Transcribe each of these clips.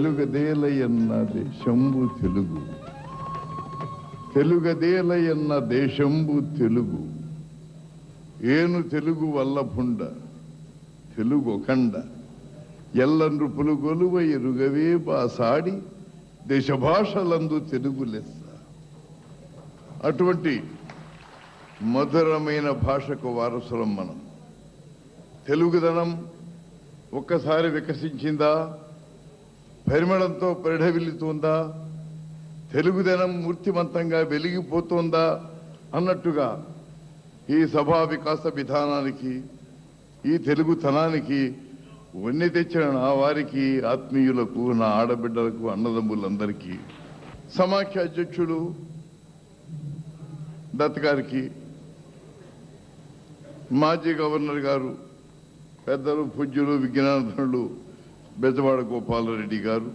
తెలుగదేలయన్న దేశంబు తెలుగు. తెలుగదేలయన్న దేశంబు తెలుగు. ఏను తెలుగు వల్లభుండ తెలుగు ఒకండ ఎల్ల నృపులు గొలువ ఎరుగవే బాసాడి దేశ భాషలందు తెలుగు లెస్స అటువంటి మధురమైన భాషకు వారసులం మనం. తెలుగుదనం ఒక్కసారి వికసించిందా? పరిమళంతో పరిఢవిల్లుతుందా తెలుగుదనం మూర్తిమంతంగా వెలిగిపోతుందా అన్నట్టుగా ఈ సభా వికాస విధానానికి ఈ తెలుగుతనానికి వన్నె తెచ్చిన నా వారికి ఆత్మీయులకు నా ఆడబిడ్డలకు అన్నదమ్ములందరికీ సమాఖ్య అధ్యక్షుడు దత్ గారికి మాజీ గవర్నర్ గారు పెద్దలు పూజ్యులు విజ్ఞానధనులు బెజవాడ గోపాలరెడ్డి గారు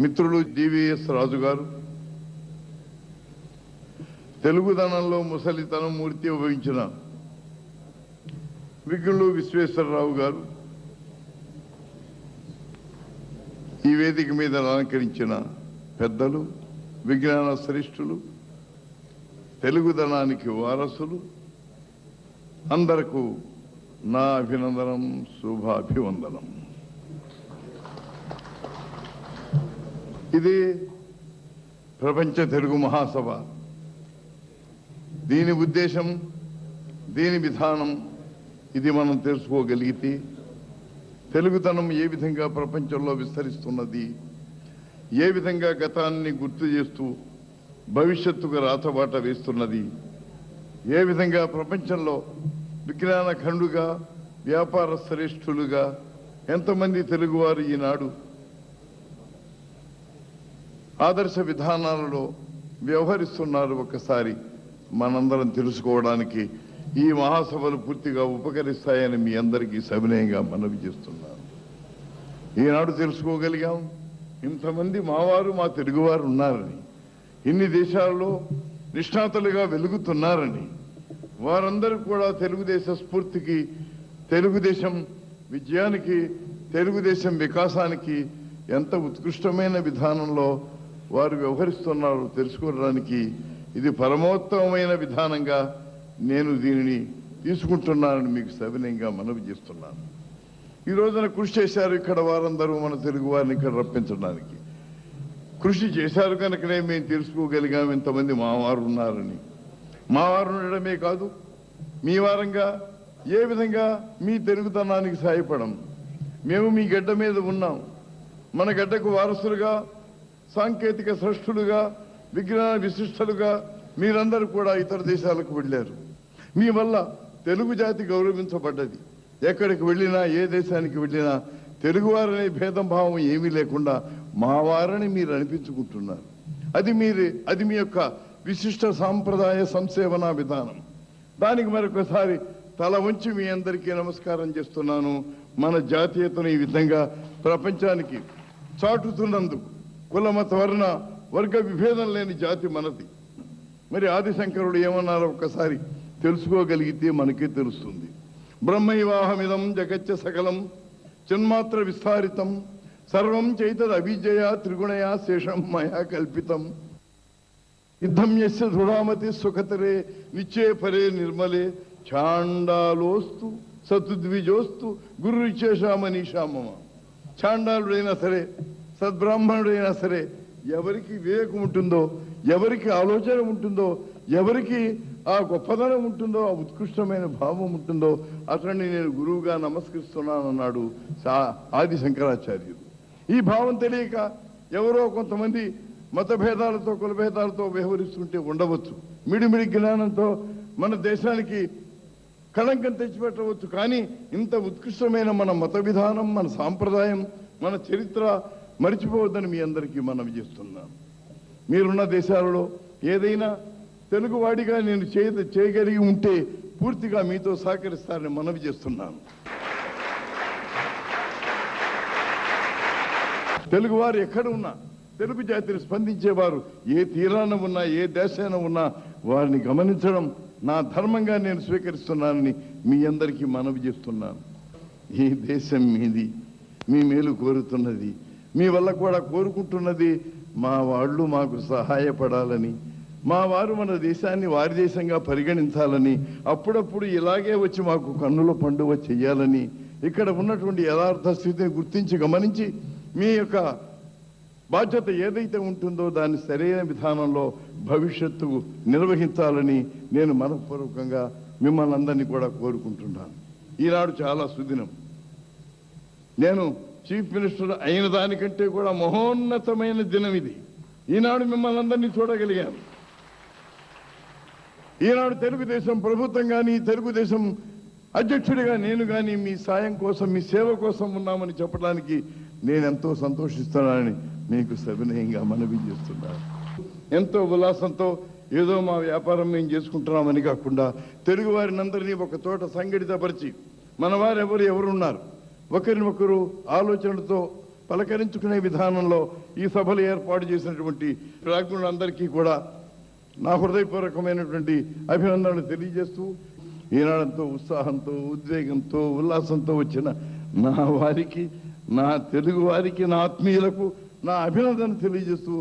మిత్రులు డివిఎస్ రాజు గారు. తెలుగుదనంలో ముసలితనం మూర్తి ఉపయోగించిన విఘ్నులు విశ్వేశ్వరరావు గారు. ఈ వేదిక మీద అలంకరించిన పెద్దలు విజ్ఞాన శ్రేష్ఠులు తెలుగుదనానికి వారసులు అందరకు నా అభినందనం శుభాభివందనం. ఇది ప్రపంచ తెలుగు మహాసభ. దీని ఉద్దేశం దీని విధానం ఇది మనం తెలుసుకోగలిగితే తెలుగుతనం ఏ విధంగా ప్రపంచంలో విస్తరిస్తున్నది ఏ విధంగా గతాన్ని గుర్తు చేస్తూ భవిష్యత్తుకు రాతబాట వేస్తున్నది ఏ విధంగా ప్రపంచంలో విజ్ఞాన ఖండుగా వ్యాపార శ్రేష్ఠులుగా ఎంతమంది తెలుగువారు ఈనాడు? ఆదర్శ విధానాలలో వ్యవహరిస్తున్నారు ఒకసారి మనందరం తెలుసుకోవడానికి. ఈ మహాసభలు పూర్తిగా ఉపకరిస్తాయని మీ అందరికీ సవినయంగా మనవి చేస్తున్నాను. ఈనాడు తెలుసుకోగలిగాం. ఇంతమంది మావారు మా తెలుగువారు ఉన్నారని. ఇన్ని దేశాలలో నిష్ణాతులుగా వెలుగుతున్నారని. వారందరూ కూడా తెలుగుదేశ స్ఫూర్తికి తెలుగుదేశం విజయానికి తెలుగుదేశం వికాసానికి ఎంత ఉత్కృష్టమైన విధానంలో వారు వ్యవహరిస్తున్నారో తెలుసుకోవడానికి ఇది పరమోత్తమైన విధానంగా నేను దీనిని తీసుకుంటున్నానని మీకు సవినయంగా మనవి చేస్తున్నాను. ఈ రోజున కృషి చేశారు ఇక్కడ వారందరూ మన తెలుగు వారిని ఇక్కడ రప్పించడానికి. కృషి చేశారు కనుకనే మేము తెలుసుకోగలిగాం ఇంతమంది మావారు ఉన్నారని. మావారు ఉండడమే కాదు మీ వారంగా ఏ విధంగా మీ తెలుగుతనానికి సాయపడం మేము మీ గడ్డ మీద ఉన్నాం. మన గడ్డకు వారసులుగా సాంకేతిక సృష్టులుగా విజ్ఞాన విశిష్టలుగా మీరందరూ కూడా ఇతర దేశాలకు వెళ్ళారు. మీ వల్ల తెలుగు జాతి గౌరవించబడ్డది. ఎక్కడికి వెళ్ళినా ఏ దేశానికి వెళ్ళినా తెలుగువారనే భేదం భావం ఏమీ లేకుండా మా వారని మీరు అనిపించుకుంటున్నారు. అది మీరు అది మీ యొక్క విశిష్ట సాంప్రదాయ సంసేవన విధానం. దానికి మరొకసారి తల వంచి మీ అందరికీ నమస్కారం చేస్తున్నాను. మన జాతీయతను ఈ విధంగా ప్రపంచానికి చాటుతున్నందుకు కుల మత వర్ణ వర్గ విభేదం లేని జాతి మనది. మరి ఆదిశంకరుడు ఏమన్నారో ఒక్కసారి తెలుసుకోగలిగితే మనకే తెలుస్తుంది. బ్రహ్మైవాహమిదం జగచ్చ సకలం చిన్మాత్ర విస్తారితం సర్వం చైతద్ అవిజయ త్రిగుణయా శేషం మయా కల్పితం. యుద్ధం యస్య దృఢామతి సుఖతరే నిచ్చే పరే నిర్మలే చాండాలోస్తు సతుద్విజోస్తు గురు మనీషామమ చాండాలుడైనా సరే సద్బ్రాహ్మణుడైనా సరే ఎవరికి వివేకం ఉంటుందో ఎవరికి ఆలోచన ఉంటుందో ఎవరికి ఆ గొప్పదనం ఉంటుందో ఆ ఉత్కృష్టమైన భావం ఉంటుందో అతన్ని నేను గురువుగా నమస్కరిస్తున్నానన్నాడు సా- ఆది శంకరాచార్యుడు ఈ భావం తెలియక ఎవరో కొంతమంది మత భేదాలతో వ్యవహరిస్తుంటే ఉండవచ్చు. మిడిమిడి జ్ఞానంతో మన దేశానికి కళంకం తెచ్చిపెట్టవచ్చు. కానీ ఇంత ఉత్కృష్టమైన మన మత విధానం మన సాంప్రదాయం మన చరిత్ర మర్చిపోవద్దని మీ అందరికీ మనవి చేస్తున్నాను మీరున్న దేశాలలో ఏదైనా తెలుగువాడిగా నేను చేయ చేయగలిగి ఉంటే పూర్తిగా మీతో సహకరిస్తారని మనవి చేస్తున్నాను. తెలుగువారు ఎక్కడ ఉన్నా తెలుగు జాతిని స్పందించేవారు ఏ తీరాన ఉన్నా ఏ దేశాన ఉన్నా వారిని గమనించడం నా ధర్మంగా నేను స్వీకరిస్తున్నానని మీ అందరికీ మనవి చేస్తున్నాను. ఈ దేశం మీది మీ మేలు కోరుతున్నది మీ వల్ల కూడా కోరుకుంటున్నది మా వాళ్ళు మాకు సహాయపడాలని మా వారు మన దేశాన్ని వారి దేశంగా పరిగణించాలని అప్పుడప్పుడు ఇలాగే వచ్చి మాకు కన్నుల పండుగ చెయ్యాలని ఇక్కడ ఉన్నటువంటి యథార్థ స్థితిని గుర్తించి గమనించి మీ యొక్క బాధ్యత ఏదైతే ఉంటుందో దాన్ని సరైన విధానంలో భవిష్యత్తు నిర్వహించాలని నేను మనపూర్వకంగా మిమ్మల్ని అందరినీ కూడా కోరుకుంటున్నాను. ఈనాడు చాలా సుదినం. నేను చీఫ్ మినిస్టర్ అయిన దానికంటే కూడా మహోన్నతమైన దినం ఇది. ఈనాడు మిమ్మల్ని అందరినీ చూడగలిగాను. ఈనాడు తెలుగుదేశం ప్రభుత్వం కానీ తెలుగుదేశం అధ్యక్షుడిగా నేను కానీ మీ సాయం కోసం మీ సేవ కోసం ఉన్నామని చెప్పడానికి నేను ఎంతో సంతోషిస్తున్నానని మీకు సవినయంగా మనవి చేస్తున్నారు. ఎంతో ఉల్లాసంతో ఏదో మా వ్యాపారం మేము చేసుకుంటున్నామని కాకుండా తెలుగు వారినందరినీ ఒక చోట సంఘటితపరిచి మన వారు ఎవరు ఎవరున్నారు ఒకరినొకరు ఆలోచనలతో పలకరించుకునే విధానంలో ఈ సభలు ఏర్పాటు చేసినటువంటి ప్రాజ్ఞులందరికీ కూడా నా హృదయపూర్వకమైనటువంటి అభినందనలు తెలియజేస్తూ ఈనాడంతో ఉత్సాహంతో ఉద్వేగంతో ఉల్లాసంతో వచ్చిన నా వారికి నా తెలుగు వారికి నా ఆత్మీయులకు నా అభినందన తెలియజేస్తూ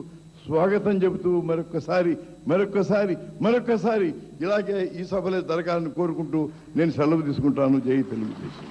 స్వాగతం చెబుతూ మరొక్కసారి మరొక్కసారి మరొక్కసారి ఇలాగే ఈ సభలే జరగాలని కోరుకుంటూ నేను సెలవు తీసుకుంటాను. జై తెలుగుదేశం.